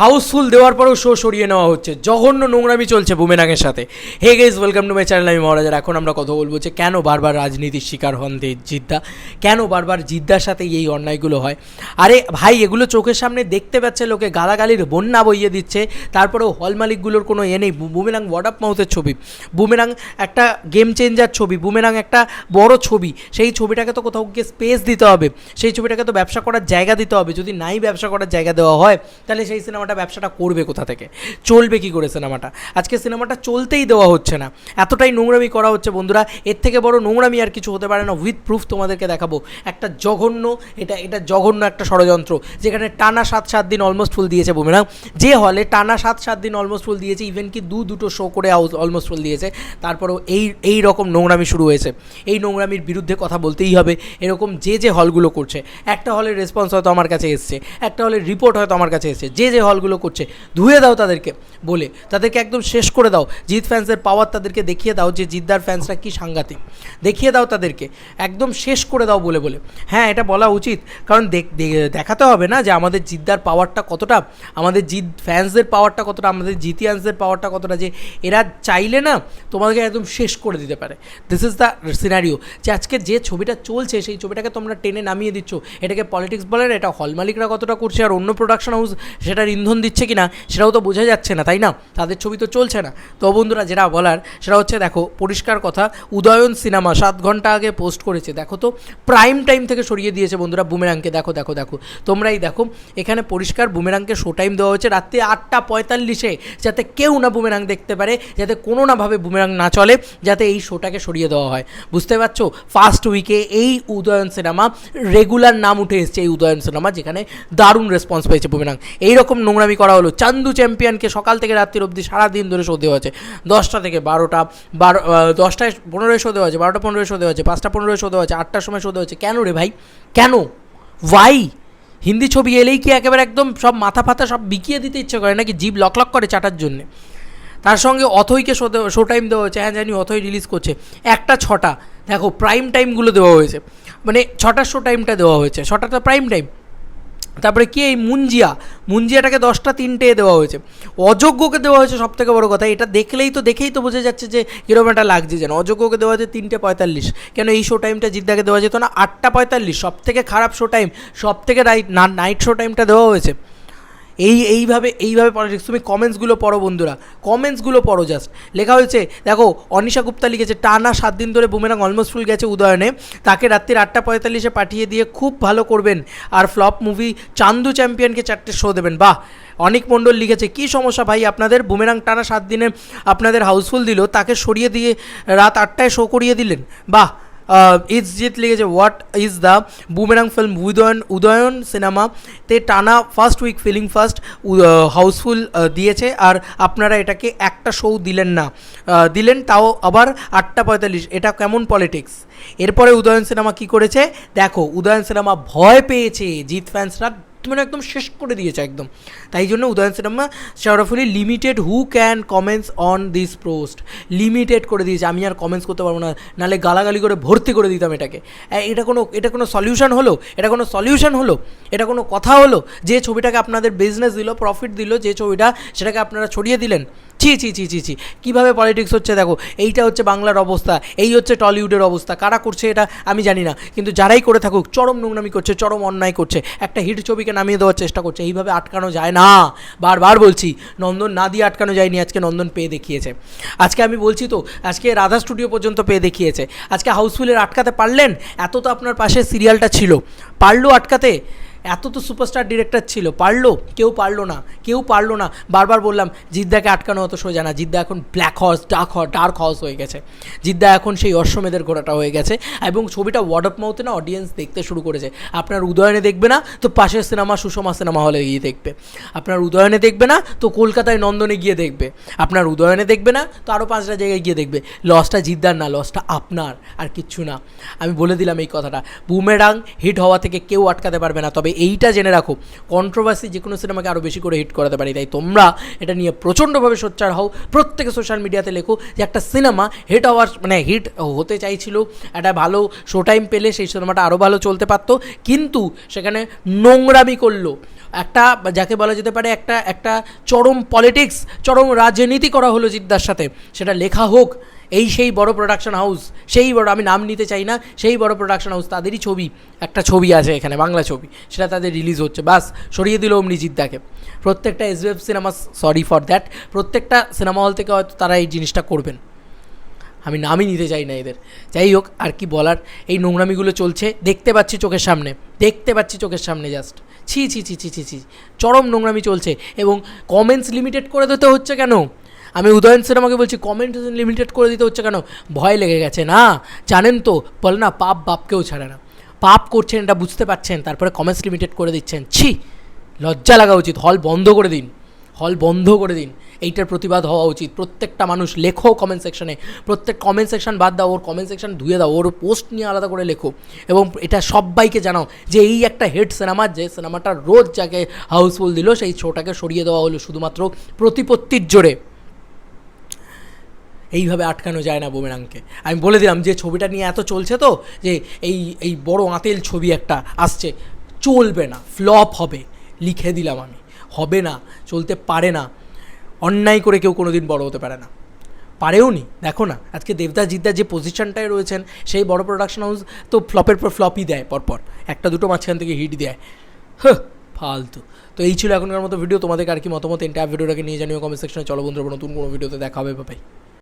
Housefull দেওয়ার পরেও show সরিয়ে নেওয়া হচ্ছে। জঘন্য নোংরামি চলছে বুমেরাঙের সাথে। Hey guys welcome to my channel আমি মহারাজার এখন আমরা কথা বলব যে কেন বারবার রাজনীতির শিকার হন দে জিদ্দা? কেন বারবার জিদ্দার সাথে এই অন্যায়গুলো হয়? আরে ভাই, এগুলো চোখের সামনে দেখতে পাচ্ছে, লোকে গালাগালির বন্যা বইয়ে দিচ্ছে। তারপরেও হল মালিকগুলোর কোনো এ নেই। বুমেরাং ওয়ার্ড অফ মাউথের ছবি? বুমেরাং একটা গেম চেঞ্জার ছবি, বুমেরাং একটা বড় ছবি। সেই ছবিটাকে তো কোথাও গিয়ে স্পেস দিতে হবে। সেই ছবিটাকে তো ব্যবসা করার জায়গা দিতে হবে। যদি নাই ব্যবসা করার জায়গা দেওয়া হয়, তাহলে সেই সিনেমাটা, ব্যবসাটা করবে কোথা থেকে? চলবে কি করে সিনেমাটা? আজকে সিনেমাটা চলতেই দেওয়া হচ্ছে না। এতটাই নোংরামি করা হচ্ছে বন্ধুরা। এর থেকে বড় নোংরামি আর কিছু হতে পারে না। উইথ প্রুফ তোমাদেরকে দেখাবো। একটা জঘন্য, এটা এটা জঘন্য একটা ষড়যন্ত্র, যেখানে টানা সাত সাত দিন অলমোস্ট ফুল দিয়েছে বুমেরাং। যে হলে টানা সাত সাত দিন অলমোস্ট ফুল দিয়েছে ইভেন কি দু, দুটো শো করে অলমোস্ট ফুল দিয়েছে। তারপরেও এই এই রকম নোংরামি শুরু হয়েছে। এই নোংরামির বিরুদ্ধে কথা বলতেই হবে। এরকম যে যে হলগুলো করছে, একটা হলের রেসপন্স হয়তো আমার কাছে এসছে, একটা হলের রিপোর্ট হয়তো আমার কাছে এসছে, যে যে হলগুলো করছে। ধুয়ে দাও তাদেরকে, বলে। তাদেরকে একদম শেষ করে দাও। জিৎ ফ্যান্সের পাওয়ার তাদেরকে দেখিয়ে দাও যে জিদ্দার ফ্যান্সরা কী সাংঘাতিক। দেখিয়ে দাও তাদেরকে। একদম শেষ করে দাও বলে বলে। হ্যাঁ এটা বলা উচিত। কারণ দেখাতে হবে না যে আমাদের জিদ্দার পাওয়ারটা কতটা, আমাদের জিদ ফ্যান্সদের পাওয়ারটা কতটা, আমাদের জিতিয়ান্সদের পাওয়ারটা কতটা, যে এরা চাইলে না তোমাদেরকে একদম শেষ করে দিতে পারে। দিস ইজ দ্য সিনারিও যে আজকে যে ছবিটা চলছে, সেই ছবিটাকে তোমরা টেনে নামিয়ে দিচ্ছ। এটাকে পলিটিক্স বলে না, এটা হল মালিকরা কতটা করছে, আর অন্য প্রোডাকশন হাউস সেটার ইন্ধন দিচ্ছে কি না সেটাও তো বোঝা যাচ্ছে না, তাই না? তাদের ছবি তো চলছে না। তো বন্ধুরা, যেটা বলার সেটা হচ্ছে, দেখো, পরিষ্কার কথা, উদয়ন সিনেমা সাত ঘণ্টা আগে পোস্ট করেছে। দেখো তো প্রাইম টাইম থেকে সরিয়ে দিয়েছে বন্ধুরা বুমেরাংকে। দেখো দেখো দেখো, তোমরাই দেখো, এখানে পরিষ্কার বুমেরাংকে শো টাইম দেওয়া হয়েছে রাত্রি আটটা পঁয়তাল্লিশে, যাতে কেউ না বুমেরাং দেখতে পারে, যাতে কোনো নাভাবে বুমেরাং না চলে, যাতে এই শোটাকে সরিয়ে দেওয়া হয়। বুঝতে পারছ? ফার্স্ট উইকে এই উদয়ন সিনেমা রেগুলার নাম উঠে এসছে এই উদয়ন সিনেমা, যেখানে দারুণ রেসপন্স পেয়েছে বুমেরাং। এইরকম নোংরামি করা হলো। চান্দু চ্যাম্পিয়নকে সকাল থেকে রাত্রির অবধি সারাদিন ধরে শো দেওয়া হয়েছে দশটা থেকে বারোটা, বারো দশটায় পনেরোয় শো দেওয়া হয়েছে বারোটা পনেরোয় শো দেওয়া হয়েছে পাঁচটা পনেরোয় শো দেওয়া হয়েছে আটটার সময় শো দেওয়া হয়েছে কেন রে ভাই? কেন? ওয়াই হিন্দি ছবি এলেই কি একেবারে একদম সব মাথা ফাতা সব বিকিয়ে দিতে ইচ্ছে করে নাকি? জিভ লক লক করে চাটার জন্যে। তার সঙ্গে অথইকে শো টাইম দেওয়া হয়েছে। হ্যাঁ জানি অথই রিলিজ করছে। একটা ছটা। দেখো প্রাইম টাইমগুলো দেওয়া হয়েছে। মানে ছটার শো টাইমটা দেওয়া হয়েছে। ছটাটা প্রাইম টাইম তারপরে কি এই মুঞ্জিয়া? মুঞ্জিয়াটাকে দশটা তিনটে দেওয়া হয়েছে। অযোগ্যকে দেওয়া হয়েছে সব থেকে বড়ো কথা। এটা দেখলেই তো, দেখেই তো বোঝা যাচ্ছে যে কীরকম একটা লাগছে যেন। অযোগ্যকে দেওয়া হয়েছে তিনটে পঁয়তাল্লিশ। কেন এই শো টাইমটা জিদ্দাকে দেওয়া যেত না? আটটা পঁয়তাল্লিশ। সব থেকে খারাপ শো টাইম সব থেকে রাইট নাইট শো টাইমটা দেওয়া হয়েছে। এই, এইভাবে এইভাবে পলিটিক্স তুমি কমেন্টসগুলো পড়ো বন্ধুরা। কমেন্টসগুলো পড়ো জাস্ট লেখা হয়েছে, দেখো, অনিশা গুপ্তা লিখেছে, টানা সাত দিন ধরে বুমেরাং অলমোস্ট ফুল গেছে উদয়নে। তাকে রাত্রির আটটা পঁয়তাল্লিশে পাঠিয়ে দিয়ে খুব ভালো করবেন। আর ফ্লপ মুভি চান্দু চ্যাম্পিয়নকে চারটে শো দেবেন। বাহ! অনেক মণ্ডল লিখেছে, কী সমস্যা ভাই? আপনাদের বুমেরাং টানা সাত দিনে আপনাদের হাউসফুল দিল। তাকে সরিয়ে দিয়ে রাত আটটায় শো করিয়ে দিলেন। বাহ! ইজজিৎ লিখেছে what is the boomerang film Udayan Udayan cinema তে টানা first week feeling first houseful দিয়েছে। আর আপনারা এটাকে একটা শো দিলেন না। দিলেন তাও আবার আটটা পঁয়তাল্লিশ। এটা কেমন পলিটিক্স এরপরে উদয়ন সিনেমা কি করেছে? দেখো, উদয়ন সিনেমা ভয় পেয়েছে জিত ফ্যান্সরা মানে একদম শেষ করে দিয়েছে একদম। তাই জন্য Udayan cinema শাহরফুলি limited who can comments on this post limited করে দিয়েছে। আমি আর কমেন্টস করতে পারব না। নাহলে গালাগালি করে ভর্তি করে দিতাম এটাকে। এটা কোনো এটা কোনো সলিউশন হলো? এটা কোনো সলিউশন হলো? এটা কোনো কথা হলো? যে ছবিটাকে আপনাদের বিজনেস দিল প্রফিট দিল, যে ছবিটা সেটাকে আপনারা ছড়িয়ে দিলেন। ছি ছি ছি ছি ছি। কীভাবে পলিটিক্স হচ্ছে দেখো, এইটা হচ্ছে বাংলার অবস্থা, এই হচ্ছে টলিউডের অবস্থা। কারা করছে এটা আমি জানি না, কিন্তু যারাই করে থাকুক, চরম নোংরামি করছে, চরম অন্যায় করছে, একটা হিট ছবিকে নামিয়ে দেওয়ার চেষ্টা করছে, এইভাবে আটকানো যায় না। বারবার বলছি, নন্দন না দিয়ে আটকানো যায়নি, আজকে নন্দন পেয়ে দেখিয়েছে। আজকে আমি বলছি তো, আজকে রাধা স্টুডিও পর্যন্ত পেয়ে দেখিয়েছে। আজকে হাউসফুলের আটকাতে পারলেন? এত তো আপনার পাশে সিরিয়ালটা ছিল। পারল আটকাতে? এত তো সুপারস্টার ডিরেক্টর ছিল, পারল? কেউ পারল না, কেউ পারল না। বারবার বললাম, জিদ্দাকে আটকানো অত সোজা না। জিদ্দা এখন black horse dark horse dark horse হয়ে গেছে। জিদ্দা এখন সেই অশ্বমেধের ঘোড়াটা হয়ে গেছে। এবং ছবিটা ওয়ার্ড অফ মাউথে না অডিয়েন্স দেখতে শুরু করেছে। আপনার উদয়নে দেখবে না, তো পাশের সিনেমা, সুষমা সিনেমা হলে গিয়ে দেখবে। আপনার উদয়নে দেখবে না, তো কলকাতায় নন্দনে গিয়ে দেখবে। আপনার উদয়নে দেখবে না, তো আরও পাঁচটা জায়গায় গিয়ে দেখবে। লসটা জিদ্দার না লসটা আপনার, আর কিচ্ছু না। আমি বলে দিলাম এই কথাটা। বুমেরাং হিট হওয়া থেকে কেউ আটকাতে পারবে না, তবে এইটা জেনে রাখো। কন্ট্রোভার্সি যে কোনো সিনেমাকে আরও বেশি করে হিট করাতে পারি। তাই তোমরা এটা নিয়ে প্রচণ্ডভাবে সোচ্চার হও। প্রত্যেকে সোশ্যাল মিডিয়াতে লেখো যে একটা সিনেমা হিট হওয়ার মানে হিট হতে চাইছিল, একটা ভালো শো টাইম পেলে সেই সিনেমাটা আরও ভালো চলতে পারতো। কিন্তু সেখানে নোংরামি করল। একটা, যাকে বলা যেতে পারে একটা একটা চরম পলিটিক্স চরম রাজনীতি করা হলো জিদ্দার সাথে। সেটা লেখা হোক এই সেই বড় প্রোডাকশন হাউস সেই বড়, আমি নাম নিতে চাই না, সেই বড় প্রোডাকশন হাউস তাদেরই ছবি, একটা ছবি আছে এখানে, বাংলা ছবি, সেটা তাদের রিলিজ হচ্ছে। বাস, সরিয়ে দিল অমনি জিদ্দাকে প্রত্যেকটা SBF cinema sorry for that প্রত্যেকটা সিনেমা হল থেকে হয়তো তারা এই জিনিসটা করবেন। আমি নামই নিতে চাই না এদের। যাই হোক, আর কি বলার, এই নোংরামিগুলো চলছে, দেখতে পাচ্ছি চোখের সামনে, দেখতে পাচ্ছি চোখের সামনে জাস্ট ছি ছি ছি ছি ছি ছি, চরম নোংরামি চলছে, এবং কমেন্টস লিমিটেড করে দিতে হচ্ছে কেন? আমি উদয়ন সিনেমাকে বলছি কমেন্ট লিমিটেড করে দিতে হচ্ছে কেন? ভয় লেগে গেছে না? জানেন তো, বলে না, পাপ বাপকেও ছাড়ে না। পাপ করছেন, এটা বুঝতে পারছেন, তারপরে কমেন্টস লিমিটেড করে দিচ্ছেন। ছি, লজ্জা লাগা উচিত হল বন্ধ করে দিন। হল বন্ধ করে দিন। এইটার প্রতিবাদ হওয়া উচিত। প্রত্যেকটা মানুষ লেখো কমেন্ট সেকশনে প্রত্যেক কমেন্ট সেকশন বাদ দাও, ওর কমেন্ট সেকশন ধুয়ে দাও, ওর পোস্ট নিয়ে আলাদা করে লেখো। এবং এটা সবাইকে জানাও যে এই একটা হেড সিনেমা যে সিনেমাটা রোজ যাকে হাউসফুল দিল, সেই শোটাকে সরিয়ে দেওয়া হলো। শুধুমাত্র প্রতিপত্তির জোরে। এইভাবে আটকানো যায় না বোমেরাংকে। আমি বলে দিলাম যে ছবিটা নিয়ে এত চলছে তো, যে এই এই বড় আঁতেল ছবি একটা আসছে, চলবে না ফ্লপ হবে, লিখে দিলাম আমি। হবে না, চলতে পারে না, অন্যায় করে কেউ কোনো দিন বড় হতে পারে না। পারেও নি, দেখো না, আজকে দেবদাস জিদ্দার যে পজিশনটায় রয়েছেন, সেই বড় প্রোডাকশন হাউস তো ফ্লপের পর ফ্লপই দেয় পরপর। একটা দুটো মাঝখান থেকে হিট দেয়। হ্যাঁ ফালতু। তো এই ছিল এখনকার মতো ভিডিও তোমাদের আর কি মতামত এন্টায়ার ভিডিওটাকে নিয়ে জানিও কমেন্ট সেকশনে চলো বন্ধুরা, নতুন কোনো ভিডিওতে দেখা হবে ভাই